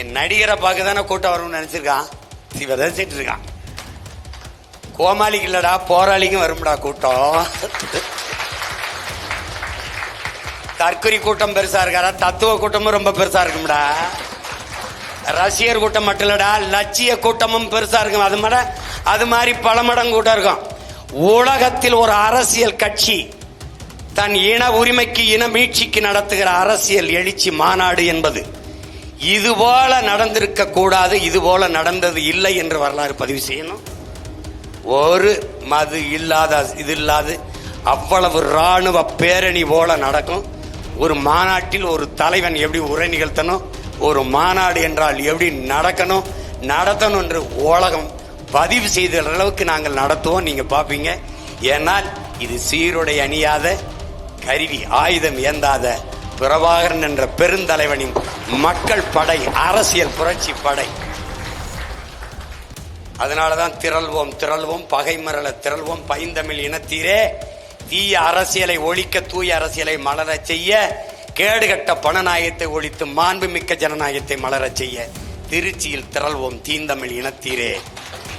என் நடிகரை பார்க்க தானே கூட்டம் வரும்னு நினச்சிருக்கான். நினைச்சிருக்கான் செட்டு இருக்கான் கோமாளிக்கு இல்லடா போராளிக்கும் வரும்டா கூட்டம். தற்கொலை கூட்டம் பெருசா இருக்காரா? தத்துவ கூட்டமும் ரொம்ப பெருசா இருக்கும்டா. ரசிகர் கூட்டம் மட்டும் இல்லடா லட்சிய கூட்டமும் பெருசா இருக்கும். அது மாதிரி அது மாதிரி பல மடங்கு கூட்டம் இருக்கும். உலகத்தில் ஒரு அரசியல் கட்சி தன் இன உரிமைக்கு இன மீட்சிக்கு நடத்துகிற அரசியல் எழுச்சி மாநாடு என்பது. இதுபோல நடந்திருக்க கூடாது இதுபோல நடந்தது இல்லை என்று வரலாறு பதிவு செய்யணும். ஒரு மது இல்லாத இது இல்லாது அவ்வளவு ராணுவ பேரணி போல நடக்கும். ஒரு மாநாட்டில் ஒரு தலைவன் எப்படி உரை நிகழ்த்தணும் ஒரு மாநாடு என்றால் எப்படி நடக்கணும் நடத்தணும் என்று உலகம் பதிவு செய்த அளவுக்கு நாங்கள் நடத்துவோம் நீங்க பார்ப்பீங்க. ஏன்னால் இது சீருடை அணியாத கருவி ஆயுதம் ஏந்தாத பிரபாகரன் என்ற பெருந்தலைவனின் மக்கள் படை அரசியல் புரட்சி படை. அதனாலதான் திரள்வோம் திரள்வோம் பகை மரள திரள்வோம் பைந்தமிழ் இனத்தீரே. தீய அரசியலை ஒழிக்க தூய அரசியலை மலரச் செய்ய கேடுகட்ட பணநாயகத்தை ஒழித்து மாண்புமிக்க ஜனநாயகத்தை மலரச் செய்ய திருச்சியில் திரள்வோம் தீந்தமிழ் இனத்தீரே.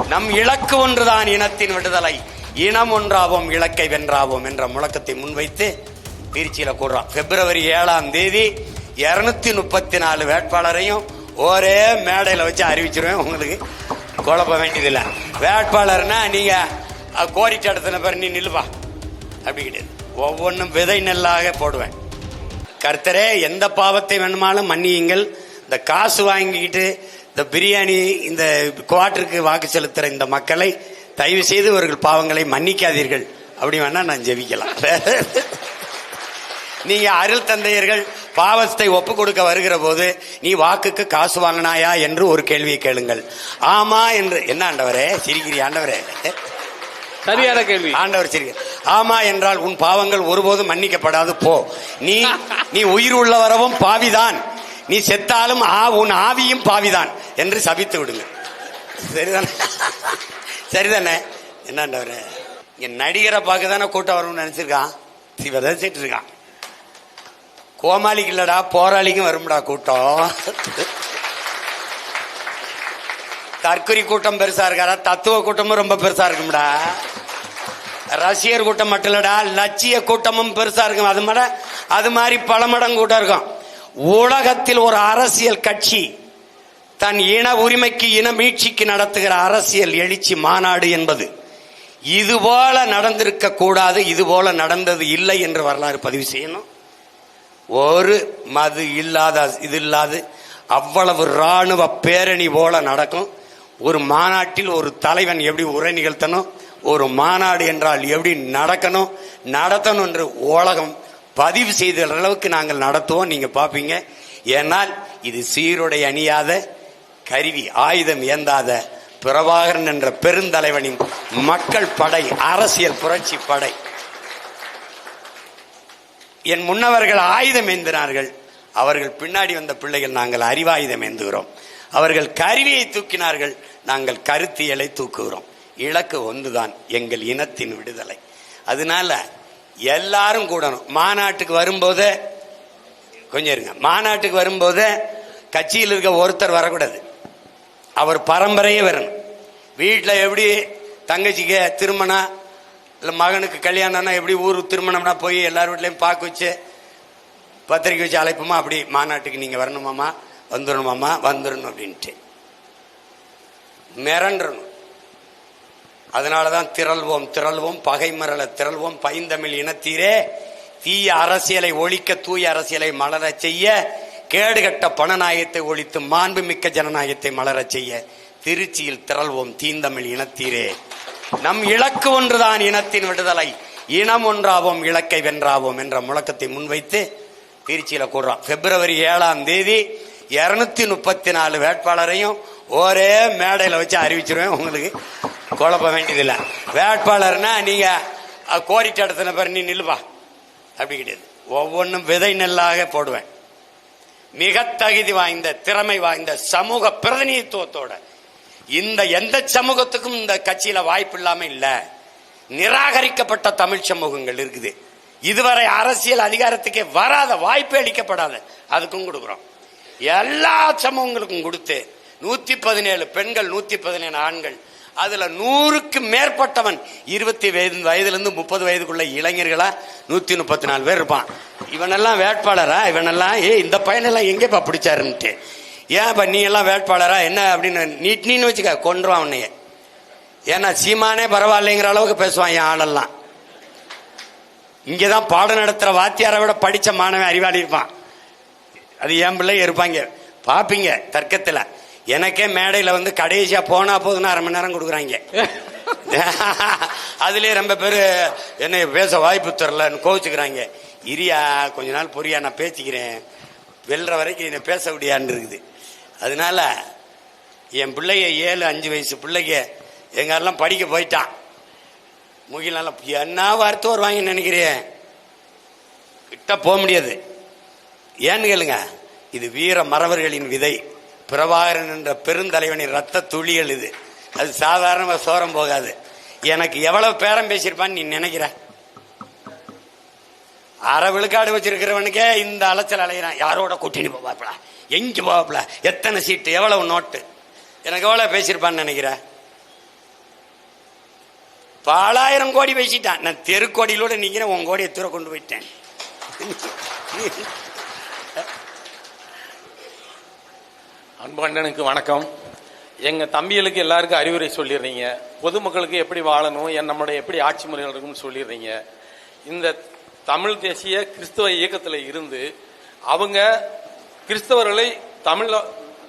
நம் இலக்கு ஒன்றுதான் இனத்தின் விடுதலை. இனம் ஒன்றாவோம் இலக்கை வென்றாவோம் என்ற முழக்கத்தை முன்வைத்து திருச்சியில் கூடுறோம். பிப்ரவரி ஏழாம் தேதி இருநூத்தி முப்பத்தி நாலு வேட்பாளரையும் ஒரே மேடையில் வச்சு அறிவிச்சிருவேன். உங்களுக்கு குழப்ப வேண்டியதில்லை. வேட்பாளர்னா நீங்க கோரிட்டு கோரிக்கை இடத்துல பேர் நீ நில்லுப்பா. அப்படி கிடையாது. ஒவ்வொன்றும் விதை நெல்லாக போடுவேன். கர்த்தரே எந்த பாவத்தை வேணுமாலும் மன்னியுங்கள். இந்த காசு வாங்கிக்கிட்டு இந்த பிரியாணி இந்த குவாட்டருக்கு வாக்கு செலுத்துகிற இந்த மக்களை தயவு செய்து இவர்கள் பாவங்களை மன்னிக்காதீர்கள். அப்படி வேணா நான் ஜெபிக்கலாம். நீங்க அருள் தந்தையர்கள் பாவத்தை ஒப்பு கொடுக்க வருகிற போது நீ வாக்குக்கு காசு வாங்கினாயா என்று ஒரு கேள்வியை கேளுங்கள். ஆமா என்று என்ன ஆண்டவரே? சிரிக்கிறீ ஆண்டவரே? சரியான கேள்வி. ஆண்டவர் சிரிக்க. ஆமா என்றால் உன் பாவங்கள் ஒருபோதும் மன்னிக்கப்படாது போ. நீ நீ உயிர் உள்ள வரவும் பாவிதான். நீ செத்தாலும் ஆ உன் ஆவியும் பாவிதான் என்று சபித்து விடுங்க. சரிதானே? சரிதானே? என்ன ஆண்டவரே? இங்க நடிகரை பார்க்க தானே கூட்டம் வரும்னு நினைச்சிருக்கான். விதைச்சிட்டு இருக்கான். கோமாளிக்கு இல்லடா போராளிக்கும் வரும்டா கூட்டம். தற்கொலை கூட்டம் பெருசா இருக்காரா தத்துவ கூட்டமும் ரொம்ப பெருசா இருக்கும்டா. ரசிகர் கூட்டம் மட்டும் இல்லடா லட்சிய கூட்டமும் பெருசா இருக்கும். அது மட அது மாதிரி பல மடங்கு கூட்டம் இருக்கும். உலகத்தில் ஒரு அரசியல் கட்சி தன் இன உரிமைக்கு இன மீட்சிக்கு நடத்துகிற அரசியல் எழுச்சி மாநாடு என்பது. இதுபோல நடந்திருக்க கூடாது இதுபோல நடந்தது இல்லை என்று வரலாறு பதிவு செய்யணும். ஒரு மது இல்லாத இது இல்லாது அவ்வளவு ராணுவ பேரணி போல நடக்கும். ஒரு மாநாட்டில் ஒரு தலைவன் எப்படி உரை நிகழ்த்தணும்? ஒரு மாநாடு என்றால் எப்படி நடக்கணும்? நடத்தணும் என்று உலகம் பதிவு செய்த அளவுக்கு நாங்கள் நடத்துவோம். நீங்க பார்ப்பீங்க. ஏனால் இது சீருடை அணியாத கருவி ஆயுதம் ஏந்தாத பிரபாகரன் என்ற பெருந்தலைவனின் மக்கள் படை அரசியல் புரட்சி படை. என் முன்னவர்கள் ஆயுதம் ஏந்தினார்கள். அவர்கள் பின்னாடி வந்த பிள்ளைகள் நாங்கள் அறிவாயுதம் ஏந்துகிறோம். அவர்கள் கருவியை தூக்கினார்கள் நாங்கள் கருத்தியலை தூக்குகிறோம். இலக்கு ஒன்றுதான் எங்கள் இனத்தின் விடுதலை. அதனால எல்லாரும் கூடணும். மாநாட்டுக்கு வரும்போது கொஞ்சம் இருங்க. மாநாட்டுக்கு வரும்போது கட்சியில் இருக்க ஒருத்தர் வரக்கூடாது. அவர் பரம்பரையே வரணும். வீட்டில் எப்படி தங்கச்சிக்கு திருமணம் இல்லை மகனுக்கு கல்யாணம்னா எப்படி ஊர் திருமணம்னா போய் எல்லார் வீட்லேயும் பார்க்க வச்சு பத்திரிக்கை வச்சு அழைப்போமா? அப்படி மாநாட்டுக்கு நீங்கள் வரணுமாம்மா? வந்துடணுமாம்மா வந்துடணும் அப்படின்ட்டு. மிரண்டணும். அதனால தான் திரள்வோம் திரள்வோம் பகை மரள திரள்வோம் பைந்தமிழ் இனத்தீரே. தீய அரசியலை ஒழிக்க தூய அரசியலை மலர செய்ய கேடுகட்ட பணநாயகத்தை ஒழித்து மாண்புமிக்க ஜனநாயகத்தை மலர செய்ய திருச்சியில் திரள்வோம் தீந்தமிழ் இனத்தீரே. நம் இலக்கு ஒன்றுதான் இனத்தின் விடுதலை. இனம் ஒன்றாவோம் இலக்கை வென்றாவோம் என்ற முழக்கத்தை முன்வைத்து திருச்சியில கூடுறோம் பிப்ரவரி ஏழாம் தேதி இருநூத்தி முப்பத்தி நாலு வேட்பாளரையும் ஒரே மேடையில் வச்சு அறிவிச்சிருவேன். உங்களுக்கு குழப்ப வேண்டியதில்லை. வேட்பாளர்னா நீங்க அஹ், இடத்துல பேர் நீ நில்லுப்பா. அப்படி கிடையாது. ஒவ்வொன்றும் விதை நெல்லாக போடுவேன். மிக தகுதி வாய்ந்த திறமை வாய்ந்த சமூக பிரதிநிதித்துவத்தோட இந்த எந்த சமூகத்துக்கும் இந்த கட்சியில வாய்ப்பு இல்லாம இல்ல. நிராகரிக்கப்பட்ட தமிழ் சமூகங்கள் இருக்குது. இதுவரை அரசியல் அதிகாரத்துக்கே வராத வாய்ப்பே அளிக்கப்படாத. அதுக்கும் கொடுக்குறோம். எல்லா சமூகங்களுக்கும் கொடுத்து நூத்தி பதினேழு பெண்கள் நூத்தி பதினேழு ஆண்கள் அதுல நூறுக்கு மேற்பட்டவன் இருபத்தி வயது வயதுலேருந்து முப்பது வயதுக்குள்ள இளைஞர்களா நூத்தி முப்பத்தி நாலு பேர் இருப்பான். இவனெல்லாம் வேட்பாளரா? இவனெல்லாம் ஏ இந்த பையனெல்லாம் எங்கேப்பா பிடிச்சாருன்ட்டு. ஏன் இப்ப நீ எல்லாம் வேட்பாளரா? என்ன அப்படின்னு நீட்னின்னு வச்சுக்க கொன்றுவான் உன்னைய. ஏன்னா சீமானே பரவாயில்லைங்கிற அளவுக்கு பேசுவான் என் ஆளெல்லாம். இங்கதான் பாடம் நடத்துற வாத்தியாரை விட படிச்ச மாணவன் அறிவாளி இருப்பான். அது என் பிள்ளை இருப்பாங்க. பாப்பீங்க தர்க்கத்துல. எனக்கே மேடையில வந்து கடைசியா போனா போதுன்னா அரை மணி நேரம் கொடுக்குறாங்க. அதுலயே ரொம்ப பேர் என்னை பேச வாய்ப்பு தரலன்னு கோவிச்சுக்கிறாங்க. இரியா கொஞ்ச நாள் பொரியா நான் பேசிக்கிறேன். வெல்ற வரைக்கும் என்னை பேச முடியான்னு இருக்குது. அதனால என் பிள்ளைய ஏழு அஞ்சு வயசு பிள்ளைங்க எங்காரெல்லாம் படிக்க போயிட்டான். முகிலால என்ன வார்த்தை வருவாங்க நினைக்கிறேன் கிட்ட போக முடியாது. ஏன்னு கேளுங்க இது வீர மறவர்களின் விதை. பிரபாகரன் என்ற பெருந்தலைவனின் ரத்த துளிகள் இது. அது சாதாரணமாக சோரம் போகாது. எனக்கு எவ்வளவு பேரம் பேசியிருப்பான்னு நீ நினைக்கிற? அரை விழுக்காடு வச்சிருக்கிறவனுக்கே இந்த அலைச்சல் அலைகிறான் யாரோட கூட்டின்னு போவாப்ல எங்க போவாப்ல எத்தனை சீட்டு? எவ்வளவு நோட்டு? எனக்கு எவ்வளவு பேசியிருப்பான்னு நினைக்கிறேன் பாலாயிரம் கோடி பேசிட்டான். நான் தெருக்கோடியிலோட நிற்கிறேன் உன் கோடியை தூர கொண்டு போயிட்டேன். அன்பண்ணனுக்கு வணக்கம். எங்க தம்பிகளுக்கு எல்லாருக்கும் அறிவுரை சொல்லிடுறீங்க. பொதுமக்களுக்கு எப்படி வாழணும்? என் நம்மளுடைய எப்படி ஆட்சி முறைகள் இருக்கும்னு சொல்லிடுறீங்க. இந்த தமிழ் தேசிய கிறிஸ்துவ இயக்கத்தில் இருந்து அவங்க கிறிஸ்தவர்களை தமிழ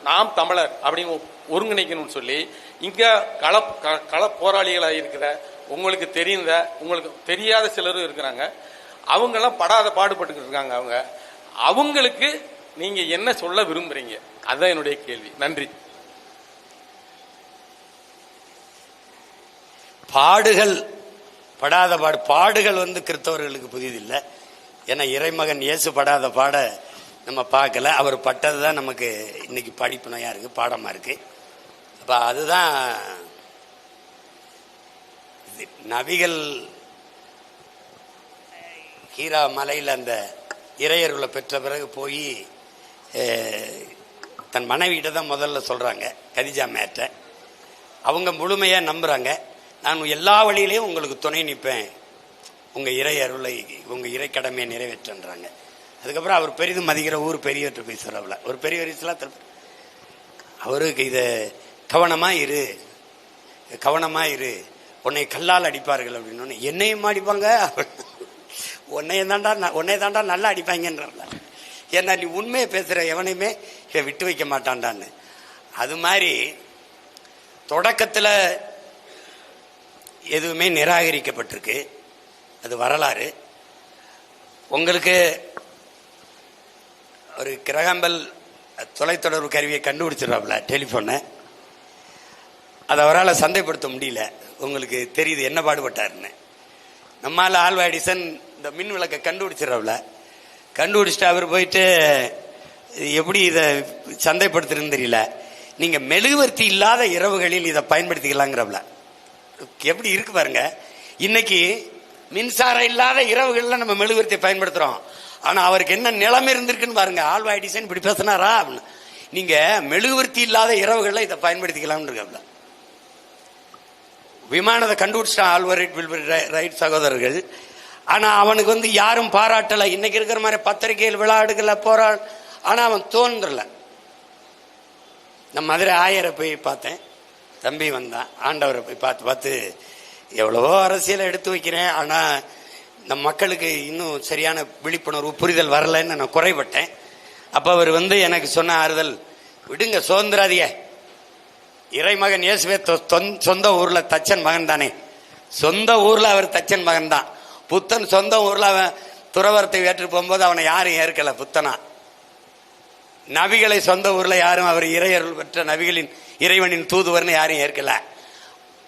நாம் தமிழர் அப்படின்னு ஒருங்கிணைக்கணும்னு சொல்லி இங்க கள க- கள போராளிகளாக இருக்கிற உங்களுக்கு தெரிந்த உங்களுக்கு தெரியாத சிலரும் இருக்கிறாங்க. அவங்கெல்லாம் படாத பாடுபட்டு இருக்காங்க அவங்க. அவங்களுக்கு நீங்க என்ன சொல்ல விரும்புறீங்க? அதுதான் என்னுடைய கேள்வி. நன்றி. பாடுகள் படாத பாடு பாடுகள் வந்து கிறிஸ்தவர்களுக்கு புதியதில்லை ஏன்னா இறைமகன் இயேசு படாத பாட நம்ம பார்க்கல. அவர் பட்டது தான் நமக்கு இன்னைக்கு படிப்பினையாக இருக்குது பாடமாக இருக்குது அப்போ அதுதான் இது. நபிகள் ஹீரா மலையில் அந்த இறையர்களை பெற்ற பிறகு போய் தன் மனைவிகிட்ட தான் முதல்ல சொல்கிறாங்க கதிஜா மேட்ட. அவங்க முழுமையாக நம்புகிறாங்க நான் எல்லா வழியிலையும் உங்களுக்கு துணை நிற்பேன் உங்கள் இறை அருளை உங்கள் இறை கடமையை நிறைவேற்றன்றாங்க. அதுக்கப்புறம் அவர் பெரிதும் மதிக்கிற ஊர் பெரியவர்கிட்ட போய் சொல்லல ஒரு பெரியவர் வரிசலாம் அவருக்கு இதை கவனமா இரு. கவனமா இரு. உன்னை கல்லால் அடிப்பார்கள் அப்படின்னு என்னையும் அடிப்பாங்க. உன்னைய தாண்டா உன்னைய தாண்டா நல்லா அடிப்பாங்கன்றல ஏன்னா நீ உண்மையை பேசுற எவனையுமே இதை விட்டு வைக்க மாட்டான்டான்னு. அது மாதிரி தொடக்கத்தில் எதுவுமே நிராகரிக்கப்பட்டிருக்கு. அது வரலாறு. உங்களுக்கு ஒரு கிரகம்பல் தொலைத்தொடர்பு கருவியை கண்டுபிடிச்சிடுறாப்புல டெலிஃபோனை அதை அவரால் சந்தைப்படுத்த முடியல. உங்களுக்கு தெரியுது என்ன பாடுபட்டாருன்னு. நம்மால் ஆல்வா எடிசன் இந்த மின் விளக்கை கண்டுபிடிச்சிடறாப்புல. கண்டுபிடிச்சிட்டு அவர் போயிட்டு எப்படி இதை சந்தைப்படுத்துறதுன்னு தெரியல. நீங்கள் மெழுகுவர்த்தி இல்லாத இரவுகளில் இதை பயன்படுத்திக்கலாங்கிறவள எப்படி இருக்கு பாருங்க. இன்னைக்கு மின்சாரம் இல்லாத இரவுகளில் நம்ம மெழுகுவர்த்தியை பயன்படுத்துகிறோம் ஆனா அவருக்கு என்ன நிலைமை இருந்திருக்குன்னு பாருங்க. ஆல்வா டிசைன் இப்படி பேசினாரா? அப்படின்னு. நீங்க மெழுகுவர்த்தி இல்லாத இரவுகள்ல இதை பயன்படுத்திக்கலாம்னு இருக்காப்ல. விமானத்தை கண்டுபிடிச்சிட்டான் ஆல்வர் ரைட் சகோதரர்கள். ஆனா அவனுக்கு வந்து யாரும் பாராட்டலை. இன்னைக்கு இருக்கிற மாதிரி பத்திரிகைகள் விளையாடுகள போரா ஆனா அவன் தோன்றல. நான் மதுரை ஆயரை போய் பார்த்தேன். தம்பி வந்தான். ஆண்டவரை போய் பார்த்து பார்த்து எவ்வளவோ அரசியலை எடுத்து வைக்கிறேன். ஆனா நம் மக்களுக்கு இன்னும் சரியான விழிப்புணர்வு புரிதல் வரலைன்னு நான் குறைபட்டேன். அப்போ அவர் வந்து எனக்கு சொன்ன ஆறுதல் விடுங்க சுதந்திராதிய. இறைமகன் இயேசுவே தொ- தொன்- சொந்த ஊரில் தச்சன் மகன் தானே. சொந்த ஊரில் அவர் தச்சன் மகன் தான். புத்தன் சொந்த ஊரில் அவன் துறவரத்தை ஏற்று போகும்போது அவனை யாரும் ஏற்கல புத்தனா. நபிகளை சொந்த ஊரில் யாரும் அவர் இறையருள் பெற்ற நபிகளின் இறைவனின் தூதுவர்னு யாரும் ஏற்கல.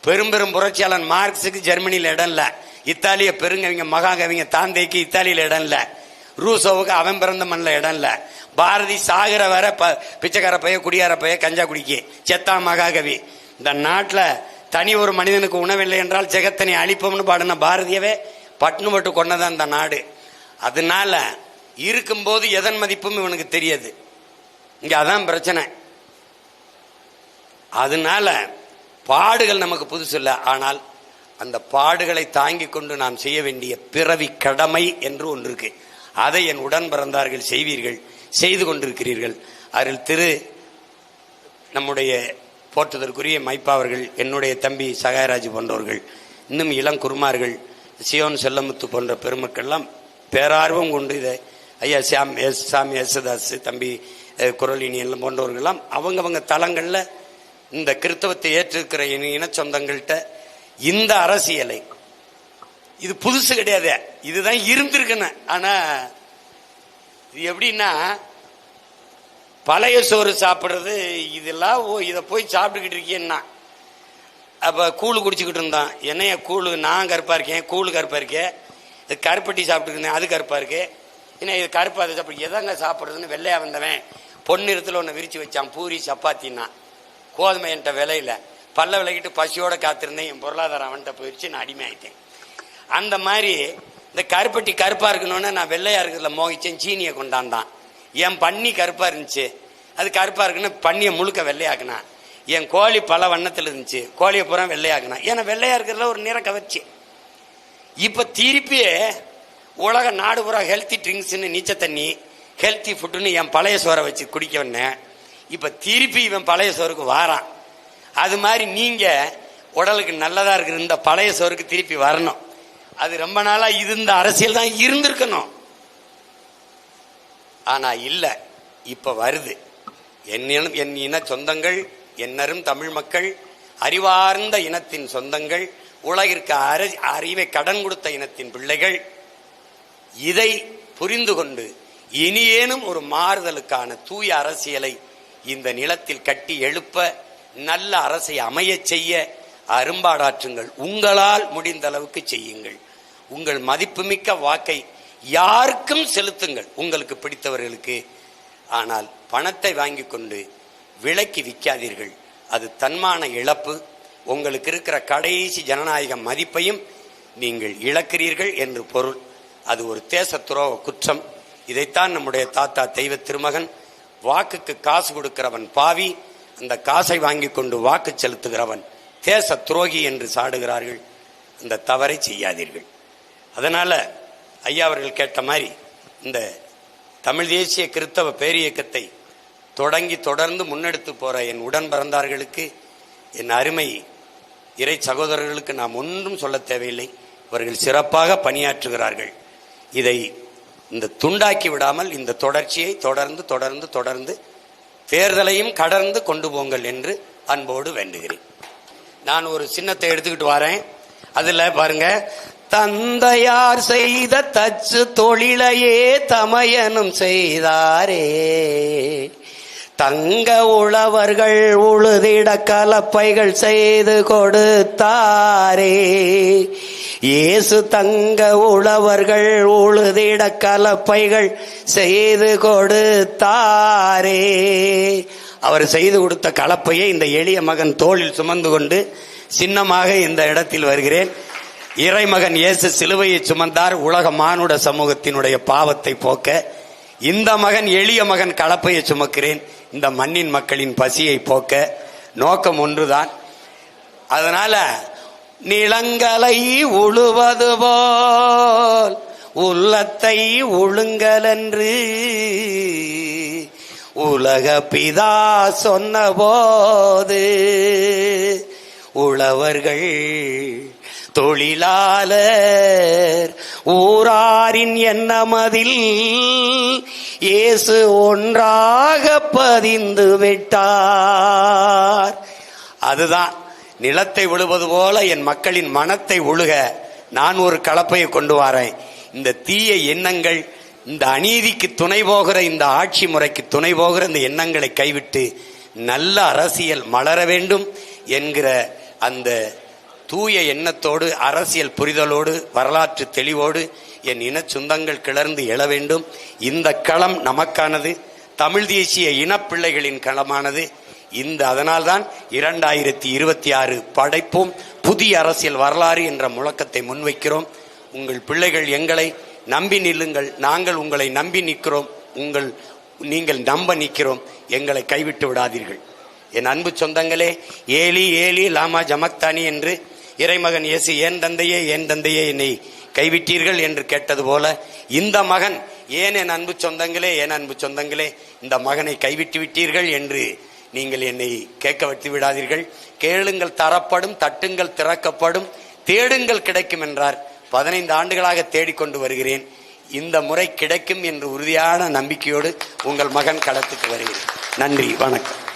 பெரும் பெரும் புரட்சியாளன் மார்க்ஸுக்கு ஜெர்மனியில் இடம் இல்லை. இத்தாலிய பெருங்கவிங்க மகாகவிங்க தாந்தைக்கு இத்தாலியில் இடம் இல்லை. ரூசோவுக்கு அவன் பிறந்த மண்ணில் இடம் இல்லை. பாரதி சாகர வர ப- பிச்சைக்கார பைய குடியார பைய கஞ்சா குடிக்கி. செத்தா மகாகவி. இந்த நாட்டில் தனி ஒரு மனிதனுக்கு உணவில்லை என்றால் ஜெகத்தனை அழிப்போம்னு பாடின பாரதியவே பட்னு பட்டு கொண்டதான் இந்த நாடு. அதனால இருக்கும்போது எதன் மதிப்பும் இவனுக்கு தெரியாது. இங்கே அதான் பிரச்சனை. அதனால பாடுகள் நமக்கு புதுசு இல்லை. ஆனால் அந்த பாடுகளை தாங்கி கொண்டு நாம் செய்ய வேண்டிய பிறவி கடமை என்று ஒன்று இருக்கு. அதை என் உடன் பிறந்தார்கள் செய்வீர்கள் செய்து கொண்டிருக்கிறீர்கள். அதில் திரு நம்முடைய போற்றுதற்குரிய மைப்பா அவர்கள் என்னுடைய தம்பி சகாயராஜ் போன்றவர்கள் இன்னும் இளம் குருமார்கள் சியோன் செல்லமுத்து போன்ற பெருமக்கள்லாம் பேரார்வம் கொண்டு இதை ஐயா சாம் எஸ் சாமி யேசுதாஸ் தம்பி குரலினி எல்லாம் போன்றவர்கள்லாம் அவங்கவங்க தளங்களில் இந்த கிறித்தவத்தை ஏற்றிருக்கிற இன சொந்தங்கள்கிட்ட இந்த அரசியலை. இது புதுசு கிடையாது. இதுதான் இருந்திருக்குன்னு. ஆனா இது எப்படின்னா பழைய சோறு சாப்பிட்றது இதெல்லாம் ஓ இதை போய் சாப்பிட்டுக்கிட்டு இருக்கேன்னா. அப்போ கூழ் குடிச்சுக்கிட்டு இருந்தான். என்னைய கூழ் நான் கருப்பாக இருக்கேன் கூழ் கருப்பாக இருக்கேன் இது கருப்பட்டி சாப்பிட்டுருந்தேன் அது கருப்பாக இருக்கு. என்ன இது கருப்பா சாப்பிட்டு சாப்பிடு. சாப்பிட்றதுன்னு வெள்ளையாக வந்தவன் பொன்னிறத்தில் ஒன்று விரித்து வச்சான் பூரி சப்பாத்தின்னா. கோதுமை என்கிட்ட விலையில பல்ல விலகிட்டு பசியோடு காத்திருந்தேன். என் பொருளாதாரம் அவன்கிட்ட போயிடுச்சு நான் அடிமை ஆயிட்டேன் அந்த மாதிரி இந்த கருப்பட்டி கருப்பாக இருக்கணும்னு நான் வெள்ளையாக இருக்கிறதுல மோகிச்சேன். சீனியை கொண்டாந்தான். என் பன்னி கருப்பாக இருந்துச்சு. அது கருப்பாக இருக்குன்னு பன்னியை முழுக்க வெள்ளையாக்குனான். என் கோழி பல வண்ணத்தில் இருந்துச்சு. கோழியை பூரா வெள்ளையாக்குனான். ஏன்னா வெள்ளையாக இருக்கிறதுல ஒரு நிற கவர்ச்சி. இப்போ திருப்பி உலக நாடு பூரா ஹெல்த்தி ட்ரிங்க்ஸ்னு நீச்ச தண்ணி ஹெல்த்தி ஃபுட்டுன்னு என் பழைய சோறை வச்சு குடிக்க வந்தேன். இப்ப திருப்பி இவன் பழைய சோறுக்கு வாரான். அது மாதிரி நீங்க உடலுக்கு நல்லதா இருக்கிற இந்த பழைய சோறுக்கு திருப்பி வரணும். அது ரொம்ப நாளா இருந்த அரசியல் தான் இருந்திருக்கணும். ஆனா இல்ல இப்ப வருது. என்னும் என் இன சொந்தங்கள் என்னரும் தமிழ் மக்கள் அறிவார்ந்த இனத்தின் சொந்தங்கள் உலகிற்கு அறி அறிவை கடன் கொடுத்த இனத்தின் பிள்ளைகள் இதை புரிந்து கொண்டு இனியேனும் ஒரு மாறுதலுக்கான தூய அரசியலை இந்த நிலத்தில் கட்டி எழுப்ப நல்ல அரசை அமையச் செய்ய அரும்பாடாற்றுங்கள். உங்களால் முடிந்த அளவுக்கு செய்யுங்கள். உங்கள் மதிப்புமிக்க வாக்கை யாருக்கும் செலுத்துங்கள். உங்களுக்கு பிடித்தவர்களுக்கு. ஆனால் பணத்தை வாங்கி கொண்டு விலைக்கு விற்காதீர்கள். அது தன்மான இழப்பு. உங்களுக்கு இருக்கிற கடைசி ஜனநாயக மதிப்பையும் நீங்கள் இழக்கிறீர்கள் என்று பொருள். அது ஒரு தேச துரோக குற்றம். இதைத்தான் நம்முடைய தாத்தா தெய்வ திருமகன் வாக்குக்கு காசு கொடுக்கிறவன் பாவி அந்த காசை வாங்கி கொண்டு வாக்கு செலுத்துகிறவன் தேச துரோகி என்று சாடுகிறார்கள். அந்த தவறை செய்யாதீர்கள். அதனால் ஐயா அவர்கள் கேட்ட மாதிரி இந்த தமிழ் தேசிய கிறித்தவ பேரியக்கத்தை தொடங்கி தொடர்ந்து முன்னெடுத்து போகிற என் உடன் பிறந்தார்களுக்கு என் அருமை இறை சகோதரர்களுக்கு நாம் ஒன்றும் சொல்ல தேவையில்லை. அவர்கள் சிறப்பாக பணியாற்றுகிறார்கள். இதை இந்த துண்டாக்கி விடாமல் இந்த தொடர்ச்சியை தொடர்ந்து தொடர்ந்து தொடர்ந்து தேர்தலையும் கடந்து கொண்டு போங்கள் என்று அன்போடு வேண்டுகிறேன். நான் ஒரு சின்னத்தை எடுத்துக்கிட்டு வரேன். அதில் பாருங்க தந்தையார் செய்த தச்சு தொழிலையே தமையனும் செய்தாரே. தங்க உழவர்கள் உழுதிட கலப்பைகள் செய்து கொடுத்தாரே. இயேசு தங்க உழவர்கள் உழுதிட கலப்பைகள் செய்து கொடுத்தாரே. அவர் செய்து கொடுத்த கலப்பையை இந்த எளிய மகன் தோளில் சுமந்து கொண்டு சின்னமாக இந்த இடத்தில் வருகிறேன். இறைமகன் இயேசு சிலுவையை சுமந்தார். உலக மானுட சமூகத்தினுடைய பாவத்தை போக்க இந்த மகன் எளிய மகன் கலப்பையை சுமக்கிறேன். இந்த மண்ணின் மக்களின் பசியை போக்க நோக்கம் ஒன்றுதான். அதனால நிலங்களை உழுவது போல் உள்ளத்தை ஒழுங்கலன்று உலக பிதா சொன்னபோது உழவர்கள் தொழிலாளர் ஊராரின் எண்ணமதில் இயேசு ஒன்றாக பதிந்து விட்டார். அதுதான் நிலத்தை உழுவது போல என் மக்களின் மனத்தை உழுக நான் ஒரு கலப்பையை கொண்டு வரேன். இந்த தீய எண்ணங்கள் இந்த அநீதிக்கு துணை போகிற இந்த ஆட்சி முறைக்கு துணை போகிற இந்த எண்ணங்களை கைவிட்டு நல்ல அரசியல் மலர வேண்டும் என்கிற அந்த தூய எண்ணத்தோடு அரசியல் புரிதலோடு வரலாற்று தெளிவோடு என் இன சொந்தங்கள் கிளர்ந்து எழ வேண்டும். இந்த களம் நமக்கானது. தமிழ் தேசிய இனப்பிள்ளைகளின் களமானது. இந்த அதனால்தான் இரண்டாயிரத்தி இருபத்தி ஆறு படைப்போம் புதிய அரசியல் வரலாறு என்ற முழக்கத்தை முன்வைக்கிறோம். உங்கள் பிள்ளைகள் எங்களை நம்பி நில்லுங்கள். நாங்கள் உங்களை நம்பி நிற்கிறோம். உங்கள் நீங்கள் நம்ப நிற்கிறோம். எங்களை கைவிட்டு விடாதீர்கள். என் அன்பு சொந்தங்களே ஏலி ஏலி லாமா ஜமக்தானி என்று இறைமகன் இயேசு ஏன் தந்தையே ஏன் தந்தையே என்னை கைவிட்டீர்கள்? என்று கேட்டது போல இந்த மகன் ஏன் என் அன்பு சொந்தங்களே ஏன் அன்பு சொந்தங்களே இந்த மகனை கைவிட்டு விட்டீர்கள் என்று நீங்கள் என்னை கேட்க வைத்து விடாதீர்கள். கேளுங்கள் தரப்படும் தட்டுங்கள் திறக்கப்படும் தேடுங்கள் கிடைக்கும் என்றார். பதினைந்து ஆண்டுகளாக தேடிக்கொண்டு வருகிறேன். இந்த முறை கிடைக்கும் என்று உறுதியான நம்பிக்கையோடு உங்கள் மகன் களத்துக்கு வருகிறேன். நன்றி வணக்கம்.